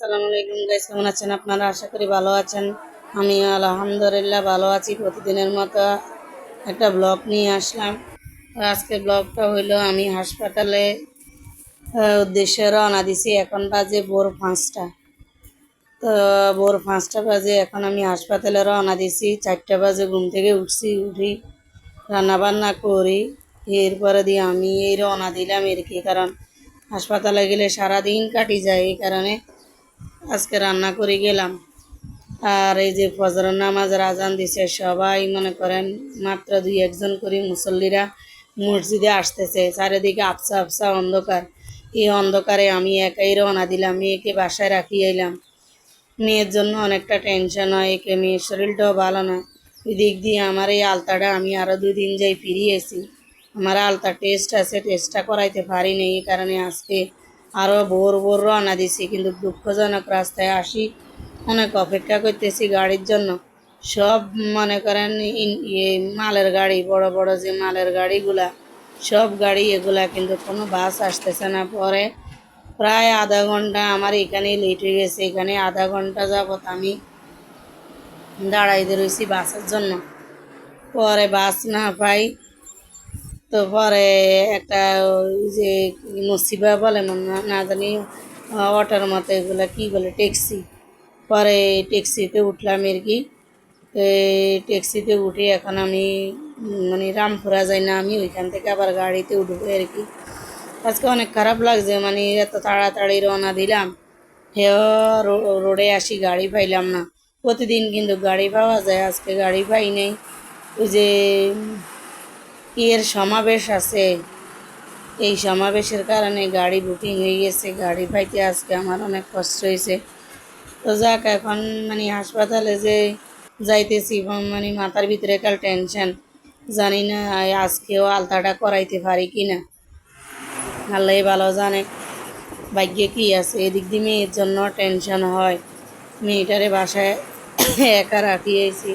আসসালামু আলাইকুম গাইস কেমন আছেন আপনারা? আশা করি ভালো আছেন। আমি আলহামদুলিল্লাহ ভালো আছি। প্রতিদিনের মতো একটা ব্লগ নিয়ে আসলাম। আজকে ব্লগটা হইল, আমি হাসপাতালে উদ্দেশ্যে রওনা দিছি। এখন বাজে ভোর পাঁচটা। তো ভোর পাঁচটা বাজে, এখন আমি হাসপাতালে রওনা দিছি। চারটা বাজে ঘুম থেকে উঠছি, উঠি রান্না বান্না করি। এরপরে দিয়ে আমি এই রওনা দিলাম এর কি কারণ? হাসপাতালে গেলে সারাদিন কাটি যায় এই কারণে। আজকে রান্না করে গেলাম। আর এই যে ফজর নামাজের আজান দিছে, সবাই মনে করেন মাত্র দুই একজন করে মুসল্লিরা মসজিদে আসতেছে। চারিদিকে আফসা আফসা অন্ধকার। এই অন্ধকারে আমি একাই রওনা দিলাম, মেয়েকে বাসায় রাখিয়ে এলাম। মেয়ের জন্য অনেকটা টেনশন হয়, একে মেয়ের শরীরটাও ভালো না। দিক দিয়ে আমার এই আলতাটা আমি আরও দুই দিন যাই ফিরিয়েছি। আমার আলতা টেস্ট আছে টেস্টটা করাইতে পারিনি, এই কারণে আজকে আরও ভোর ভোর রওনা দিছি, কিন্তু দুঃখজনক রাস্তায় আসি, অনেক অপেক্ষা করতেছি গাড়ির জন্য। সব মনে করেন ইয়ে মালের গাড়ি, বড় বড় যে মালের গাড়িগুলা, সব গাড়ি এগুলা কিন্তু কোনো বাস আসতেছে না। পরে প্রায় আধা ঘণ্টা আমার এখানেই লেট হয়ে গেছে, এখানে আধা ঘণ্টা যাবত আমি দাঁড়াইতে রয়েছি বাসের জন্য। পরে বাস না পাই তো পরে একটা যে মুসিবা বলে না জানি, অটোর মতো এগুলো কী বলে, ট্যাক্সি। পরে ট্যাক্সিতে উঠলাম আর কি। ট্যাক্সিতে উঠে এখন আমি মানে রামপুরা যাই না, আমি ওইখান থেকে আবার গাড়িতে উঠবো আর কি। আজকে অনেক খারাপ লাগছে মানে এত তাড়াতাড়ি রওনা দিলাম। হেও রোডে আসি, গাড়ি পাইলাম না। প্রতিদিন কিন্তু গাড়ি পাওয়া যায়, আজকে গাড়ি পাই নাই। ওই যে এর সমাবেশ আছে। এই সমাবেশের কারণে গাড়ি বুকিং হয়ে গেছে। গাড়ি পাইতে আজকে আমার অনেক কষ্ট হয়েছে। তো যাক, এখন মানে হাসপাতালে যে যাইতেছি মানে মাথার ভিতরে কাল টেনশন জানি না আজকেও আলতাটা করাইতে পারি কি না আল্লাহ ভালো জানে, ভাগ্যে কি আছে। এদিক দিয়ে মেয়ের জন্য টেনশন হয়। মেয়েটারে বাসায় একা রাখিয়েছি।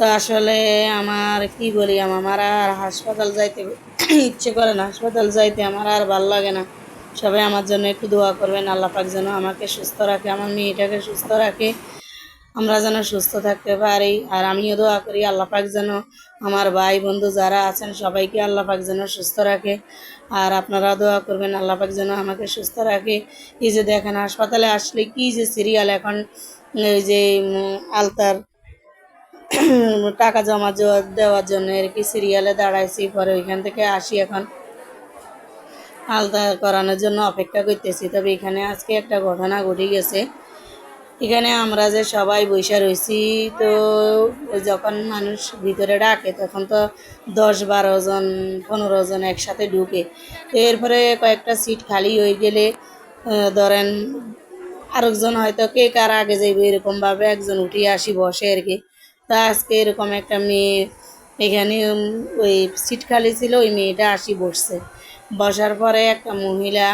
তো আসলে আমার, কি বলি, আমার আর হাসপাতাল যাইতে ইচ্ছে করে না। হাসপাতাল যাইতে আমার আর ভালো লাগে না। সবাই আমার জন্য একটু দোয়া করবেন, আল্লাহ পাক যেন আমাকে সুস্থ রাখে, আমার মেয়েটাকে সুস্থ রাখে, আমরা যেন সুস্থ থাকতে পারি। আর আমিও দোয়া করি, আল্লাহ পাক যেন আমার ভাই বন্ধু যারা আছেন, সবাইকে আল্লাহ পাক যেন সুস্থ রাখে। আর আপনারা দোয়া করবেন, আল্লাহ পাক যেন আমাকে সুস্থ রাখে। এই যে দেখেন, হাসপাতালে আসলে কি যে সিরিয়াল এখন যে আলতার টাকা জমা দেওয়া- দেওয়ার জন্য আর কি সিরিয়ালে দাঁড়াইছি, পরে ওইখান থেকে আসি এখন। আলতা করানোর জন্য অপেক্ষা করতেছি। তবে এখানে আজকে একটা ঘটনা ঘটে গেছে। এখানে আমরা যে সবাই বৈশা রয়েছি, তো যখন মানুষ ভিতরে ডাকে, তখন তো দশ বারো জন, পনেরো জন একসাথে ঢুকে। তো এরপরে কয়েকটা সিট খালি হয়ে গেলে ধরেন আরেকজন হয়তো কে কার আগে যাইবে, এরকমভাবে একজন উঠিয়ে আসি, বসে আর কি। তা আজকে এরকম একটা মেয়ে এখানে ওই সিট খালি ছিল, ওই মেয়েটা আসি বসছে। বসার পরে একটা মহিলা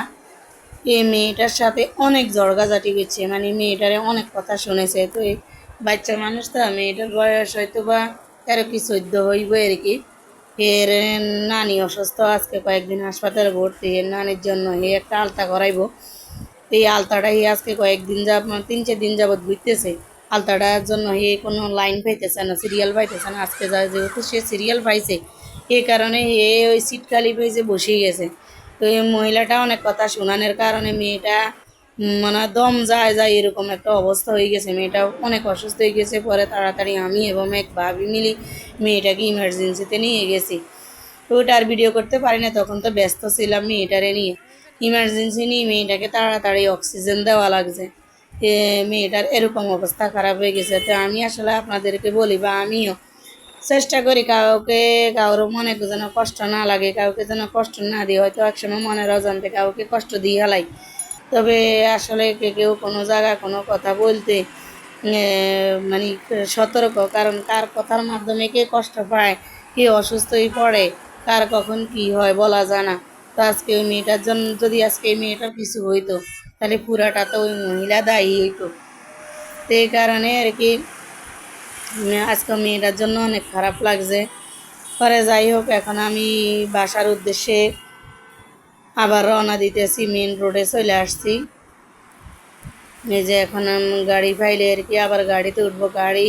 এই মেয়েটার সাথে অনেক জড়গাঝাটি করছে মানে মেয়েটারে অনেক কথা শুনেছে। তো এই বাচ্চা মানুষ তো, মেয়েটার বয়স হয়তো বা তেরো কি চোদ্দ হইব আর কি। এর নানি অসুস্থ, আজকে কয়েকদিন হাসপাতালে ভর্তি, এর নানির জন্য হে একটা আলতা করাইবো। এই আলতাটাই আজকে কয়েকদিন যাব তিন চার দিন যাবৎ ঘুরতেছে। আলতাটার জন্য হে কোনো লাইন পাইতেছে না সিরিয়াল পাইতেছে না। আজকে যা যেহেতু সে সিরিয়াল পাইছে এই কারণে হে ওই সিট খালি পেয়েছে বসেই গেছে। তো এই মহিলাটা অনেক কথা শোনানোর কারণে মেয়েটা মানে দম যায় যায় এরকম একটা অবস্থা হয়ে গেছে। মেয়েটা অনেক অসুস্থ হয়ে গেছে, পরে তাড়াতাড়ি আমি এবং এক ভাবি মিলি মেয়েটাকে ইমার্জেন্সিতে নিয়ে গেছি। তো আর ভিডিও করতে পারি না, তখন তো ব্যস্ত ছিলাম মেয়েটারে নিয়ে। ইমার্জেন্সি নিয়ে মেয়েটাকে তাড়াতাড়ি অক্সিজেন দেওয়া লাগছে। এ মেয়েটার এরকম অবস্থা খারাপ হয়ে গেছে। তো আমি আসলে আপনাদেরকে বলি বা আমিও চেষ্টা করি কাউকে কারোর মনে যেন কষ্ট না লাগে, কাউকে যেন কষ্ট না দিই হয়তো একসময় মনের অজান্তে কাউকে কষ্ট দিয়ে হেলাই। তবে আসলে কে কেউ কোনো জায়গায় কোনো কথা বলতে মানে সতর্ক, কারণ কার কথার মাধ্যমে কে কষ্ট পায়, কে অসুস্থই পড়ে, কার কখন কি হয় বলা যায় না। তো আজকে ওই মেয়েটার জন্য, যদি আজকে এই মেয়েটার কিছু হইতো তাহলে পুরাটা তো ওই মহিলা দায়ী হইতো। তো এই কারণে আর কি আজকে মেয়েটার জন্য অনেক খারাপ লাগছে। পরে যাই হোক, এখন আমি বাসার উদ্দেশ্যে আবার রওনা দিতেছি মেন রোডে চলে আসছি। এই যে এখন গাড়ি পাইলে আর কি আবার গাড়িতে উঠবো। গাড়ি,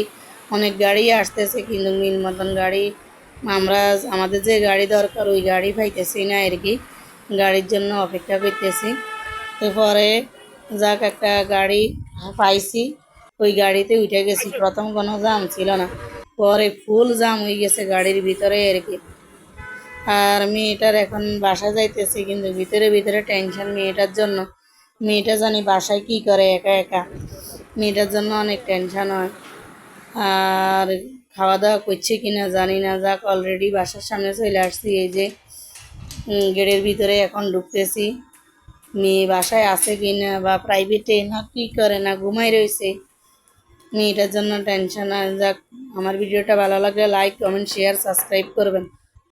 অনেক গাড়ি আসতেছে, কিন্তু মিল মতন গাড়ি, আমরা, আমাদের যে গাড়ি দরকার, ওই গাড়ি পাইতেছি না আর কি। গাড়ির জন্য অপেক্ষা করতেছি। এরপরে যাক, একটা গাড়ি পাইছি। ওই গাড়িতে উঠে গেছি। প্রথম কোনো জাম ছিল না। পরে ফুল জাম হয়ে গেছে গাড়ির ভিতরে আর কি। আর মেয়েটার এখন বাসা যাইতেছি, কিন্তু ভিতরে ভিতরে টেনশন মেয়েটার জন্য। মেয়েটা জানি বাসায় কি করে একা একা। মেয়েটার জন্য অনেক টেনশন হয়। আর খাওয়া দাওয়া করছে কি না জানি না। যাক অলরেডি বাসার সামনে চলে আসছি। এই যে গেটের ভিতরে এখন ঢুকতেছি। মেয়ে বাসায় আছে কি না বা প্রাইভেটে না কি করে না ঘুমাই রয়েছে। মেয়েটার জন্য টেনশন আর যাক, আমার ভিডিওটা ভালো লাগলে লাইক কমেন্ট শেয়ার সাবস্ক্রাইব করবেন।